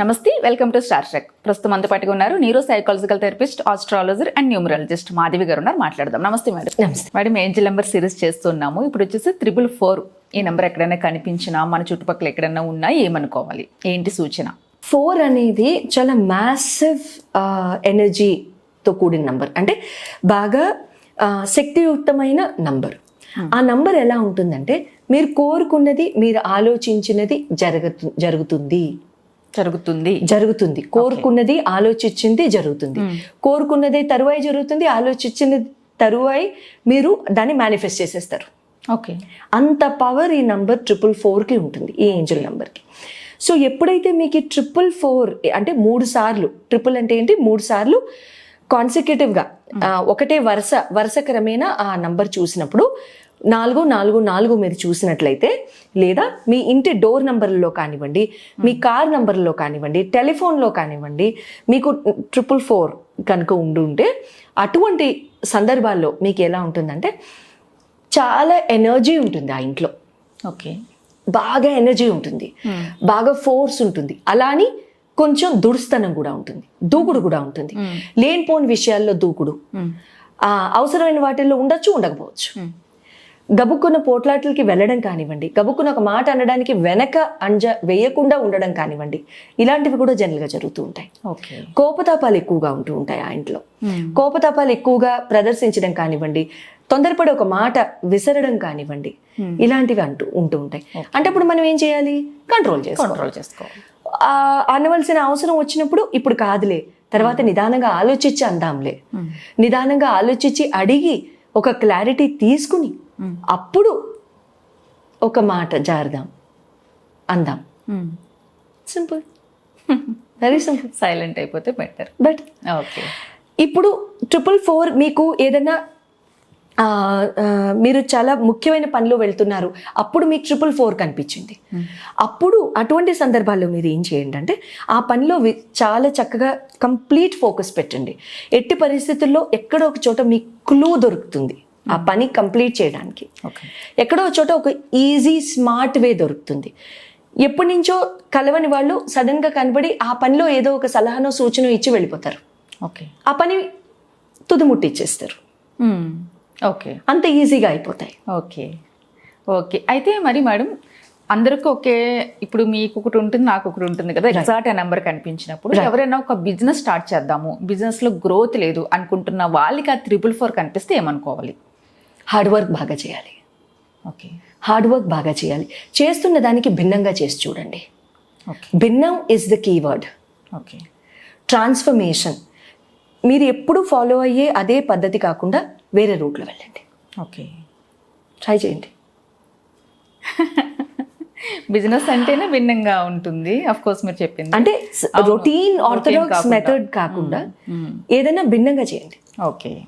నమస్తే welcome to star trek. ప్రస్తుతం అంత పాటుగా ఉన్నారు neuro psychological therapist astrologer and numerologist Madhavi garu ఉన్నారు. మాట్లాడదాం. నమస్తే మేడం. నమస్తే. మేడం ఏంజిల్ నెంబర్ సిరీస్ చేస్తున్నాము. ఇప్పుడు వచ్చేసి త్రిబుల్ ఫోర్ ఈ నెంబర్ ఎక్కడైనా కనిపించినా మన చుట్టుపక్కల ఎక్కడైనా ఉన్నా ఏమనుకోవాలి? ఏంటి సూచన? ఫోర్ అనేది చాలా మ్యాసివ్ ఎనర్జీతో కూడిన నంబర్ అంటే బాగా శక్తియుక్తమైన నంబర్ ఆ నంబర్ ఎలా ఉంటుందంటే మీరు కోరుకున్నది మీరు ఆలోచించినది జరగతు జరుగుతుంది. జరుగుతుంది. జరుగుతుంది. కోరుకున్నది ఆలోచించింది జరుగుతుంది. కోరుకున్నదే తరువాయి జరుగుతుంది ఆలోచించినది తరువాయి మీరు దాన్ని మేనిఫెస్ట్ చేసేస్తారు. ఓకే. అంత పవర్ ఈ నంబర్ ట్రిపుల్ ఫోర్కి ఉంటుంది ఈ ఏంజల్ నంబర్కి సో ఎప్పుడైతే మీకు ట్రిపుల్ ఫోర్ అంటే మూడు సార్లు ట్రిపుల్ అంటే ఏంటి? మూడు సార్లు కాన్సిక్యూటివ్గా ఒకటే వరుస వరుస క్రమేణా ఆ నంబర్ చూసినప్పుడు నాలుగు నాలుగు నాలుగు మీరు చూసినట్లయితే లేదా మీ ఇంటి డోర్ నంబర్లో కానివ్వండి మీ కార్ నంబర్లో కానివ్వండి టెలిఫోన్లో కానివ్వండి మీకు ట్రిపుల్ ఫోర్ కనుక ఉండుంటే అటువంటి సందర్భాల్లో మీకు ఎలా ఉంటుందంటే చాలా ఎనర్జీ ఉంటుంది ఆ ఇంట్లో. ఓకే. బాగా ఎనర్జీ ఉంటుంది. బాగా ఫోర్స్ ఉంటుంది. అలా అని కొంచెం దుడుస్తనం కూడా ఉంటుంది. దూకుడు కూడా ఉంటుంది. లేనిపోని విషయాల్లో దూకుడు. ఆ, అవసరమైన వాటిల్లో ఉండొచ్చు ఉండకపోవచ్చు. గబుక్కున్న పోట్లాట్లకి వెళ్ళడం కానివ్వండి గబుక్కున్న ఒక మాట అనడానికి వెనక అంజ వేయకుండా ఉండడం కానివ్వండి ఇలాంటివి కూడా జనరల్గా జరుగుతూ ఉంటాయి. కోపతాపాలు ఎక్కువగా ఉంటూ ఉంటాయి ఆ ఇంట్లో. కోపతాపాలు ఎక్కువగా ప్రదర్శించడం కానివ్వండి తొందరపడి ఒక మాట విసరడం కానివ్వండి ఇలాంటివి అంటూ ఉంటూ ఉంటాయి. అంటే అప్పుడు మనం ఏం చేయాలి? కంట్రోల్ చేసుకోవాలి. కంట్రోల్ చేసుకోవాలి. అనవలసిన అవసరం వచ్చినప్పుడు ఇప్పుడు కాదులే. తర్వాత నిదానంగా ఆలోచించి అందాంలే. నిదానంగా ఆలోచించి అడిగి ఒక క్లారిటీ తీసుకుని అప్పుడు ఒక మాట జారదాం. అందాం. సింపుల్. వెరీ సింపుల్ సైలెంట్ అయిపోతే బెటర్. But okay. ఇప్పుడు ట్రిపుల్ ఫోర్ మీకు ఏదైనా మీరు చాలా ముఖ్యమైన పనిలో వెళ్తున్నారు. అప్పుడు మీకు ట్రిపుల్ ఫోర్ కనిపించింది. అప్పుడు అటువంటి సందర్భాల్లో మీరు ఏం చేయండి అంటే ఆ పనిలో వి- చాలా చక్కగా కంప్లీట్ ఫోకస్ పెట్టండి. ఎట్టి పరిస్థితుల్లో ఎక్కడో ఒక చోట మీకు క్లూ దొరుకుతుంది ఆ పని కంప్లీట్ చేయడానికి. ఓకే ఎక్కడో ఒక చోట ఒక ఈజీ స్మార్ట్ వే దొరుకుతుంది. ఎప్పటి నుంచో కలవని వాళ్ళు సడన్గా కనబడి ఆ పనిలో ఏదో ఒక సలహానో సూచన ఇచ్చి వెళ్ళిపోతారు. ఓకే ఆ పని తుదిముట్టిచ్చేస్తారు. ఓకే. అంత ఈజీగా అయిపోతాయి. ఓకే. ఓకే. అయితే మరి మేడం అందరికీ ఒకే ఇప్పుడు మీకు ఒకటి ఉంటుంది నాకు ఒకటి ఉంటుంది కదా ఎగ్జాక్ట్ ఆ నెంబర్ కనిపించినప్పుడు ఎవరైనా ఒక బిజినెస్ స్టార్ట్ చేద్దాము బిజినెస్లో గ్రోత్ లేదు అనుకుంటున్న వాళ్ళకి ఆ త్రిపుల్ ఫోర్ కనిపిస్తే ఏమనుకోవాలి? హార్డ్ వర్క్ బాగా చేయాలి. ఓకే. హార్డ్ వర్క్ బాగా చేయాలి. చేస్తున్న దానికి భిన్నంగా చేసి చూడండి. భిన్నం is the keyword okay. Transformation మీరు ఎప్పుడు ఫాలో అయ్యే అదే పద్ధతి కాకుండా వేరే రూట్లో వెళ్ళండి. ఓకే. ట్రై చేయండి. బిజినెస్ అంటేనే భిన్నంగా ఉంటుంది. అఫ్ కోర్స్ మీరు చెప్పింది. అంటే. Routine orthodox. మెథడ్ కాకుండా. ఏదైనా భిన్నంగా చేయండి. ఓకే.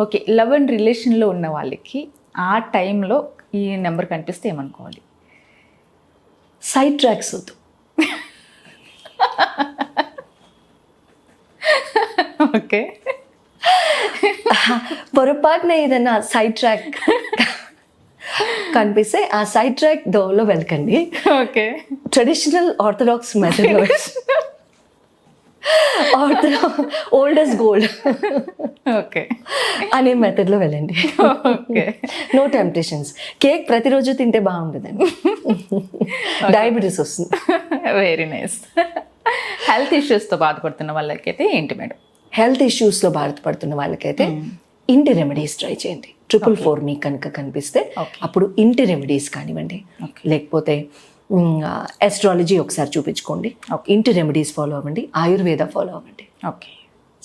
ఓకే లవ్ అండ్ రిలేషన్లో ఉన్న వాళ్ళకి ఆ టైంలో ఈ నెంబర్ కనిపిస్తే ఏమనుకోవాలి? సైడ్ ట్రాక్స్ వద్దు. ఓకే. పొరపాటున ఏదైనా సైడ్ ట్రాక్ కనిపిస్తే ఆ సైడ్ ట్రాక్ దోవలో వెళ్ళకండి okay. Traditional orthodox method ortho oldest gold okay. అనే మెథడ్లో వెళ్ళండి. ఓకే. నో టెంప్టేషన్స్ కేక్ ప్రతిరోజు తింటే బాగుంటుందండి డయాబెటీస్ వస్తుంది. వెరీ నైస్ హెల్త్ ఇష్యూస్తో బాధపడుతున్న వాళ్ళకైతే ఏంటి మేడం? హెల్త్ ఇష్యూస్లో బాధపడుతున్న వాళ్ళకైతే ఇంటి రెమెడీస్ ట్రై చేయండి. ట్రిపుల్ ఫోర్ మీకు కనుక కనిపిస్తే. అప్పుడు ఇంటి రెమెడీస్ కానివ్వండి. లేకపోతే ఎస్ట్రాలజీ ఒకసారి చూపించుకోండి. ఇంటి రెమెడీస్ ఫాలో అవ్వండి. ఆయుర్వేద ఫాలో అవ్వండి. ఓకే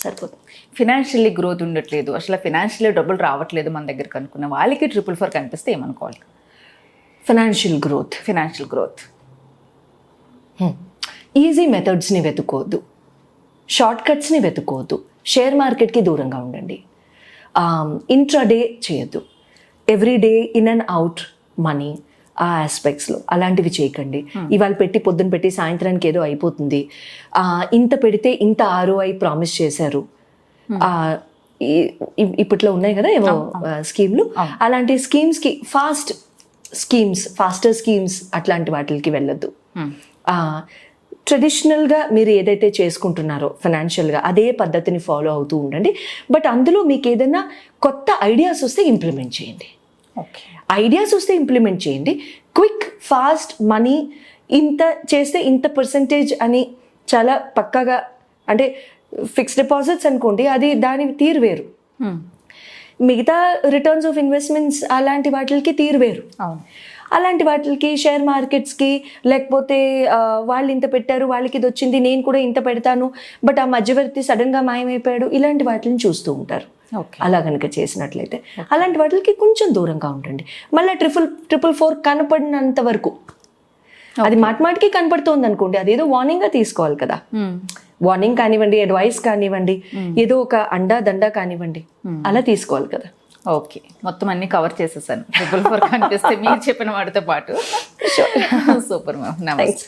సరిపోతుంది. ఫినాన్షియల్లీ గ్రోత్ ఉండట్లేదు. అసలు ఫినాన్షియల్లీ డబ్బులు రావట్లేదు మన దగ్గర అనుకున్న వాళ్ళకి ట్రిపుల్ ఫోర్ కనిపిస్తే ఏమనుకోవాలి? Financial growth financial growth easy మెథడ్స్ని వెతుక్కోవద్దు. షార్ట్ కట్స్ని వెతుక్కోవద్దు. షేర్ మార్కెట్కి దూరంగా ఉండండి. ఇంట్రాడే చేయొద్దు. Every day in and out money ఆ ఆస్పెక్ట్స్లో అలాంటివి చేయకండి. ఇవాళ పెట్టి పొద్దున పెట్టి సాయంత్రానికి ఏదో అయిపోతుంది. ఇంత పెడితే ఇంత ఆర్ఓఐ ప్రామిస్ చేశారు. ఇ- ఇప్పట్లో ఉన్నాయి కదా ఏవో స్కీమ్లు. అలాంటి స్కీమ్స్కి ఫాస్ట్ స్కీమ్స్ ఫాస్టర్ స్కీమ్స్ అట్లాంటి వాటికి వెళ్ళొద్దు. ఆ, ట్రెడిషనల్గా మీరు ఏదైతే చేసుకుంటున్నారో ఫైనాన్షియల్గా అదే పద్ధతిని ఫాలో అవుతూ ఉండండి. బట్ అందులో మీకు ఏదైనా కొత్త ఐడియాస్ వస్తే ఇంప్లిమెంట్ చేయండి. ఓకే ఐడియాస్ వస్తే ఇంప్లిమెంట్ చేయండి. క్విక్ ఫాస్ట్ మనీ ఇంత చేస్తే ఇంత పర్సంటేజ్ అని చాలా పక్కాగా అంటే ఫిక్స్డ్ డిపాజిట్స్ అనుకోండి అది దాని తీరు వేరు. మిగతా రిటర్న్స్ ఆఫ్ ఇన్వెస్ట్మెంట్స్ అలాంటి వాటికి తీరు వేరు. అవును. అలాంటి వాటికి షేర్ మార్కెట్స్కి లేకపోతే వాళ్ళు ఇంత పెట్టారు వాళ్ళకి ఇది వచ్చింది నేను కూడా ఇంత పెడతాను బట్ ఆ మధ్యవర్తి సడన్గా మాయమైపోయాడు ఇలాంటి వాటిని చూస్తూ ఉంటారు. అలా కనుక చేసినట్లయితే. అలాంటి వాటికి కొంచెం దూరంగా ఉండండి. మళ్ళీ ట్రిపుల్ ట్రిపుల్ ఫోర్ కనపడినంత వరకు. అది మాట మాటికి కనపడుతోంది అనుకోండి అదేదో వార్నింగ్గా తీసుకోవాలి కదా. వార్నింగ్ కానివ్వండి అడ్వైస్ కానివ్వండి ఏదో ఒక అండా దండా కానివ్వండి అలా తీసుకోవాలి కదా. ఓకే. మొత్తం అన్ని కవర్ చేసేసాను. ట్రిపుల్ ఫోర్ కనిపిస్తే మీరు చెప్పిన వాటితో పాటు. Super ma'am. నమస్తే.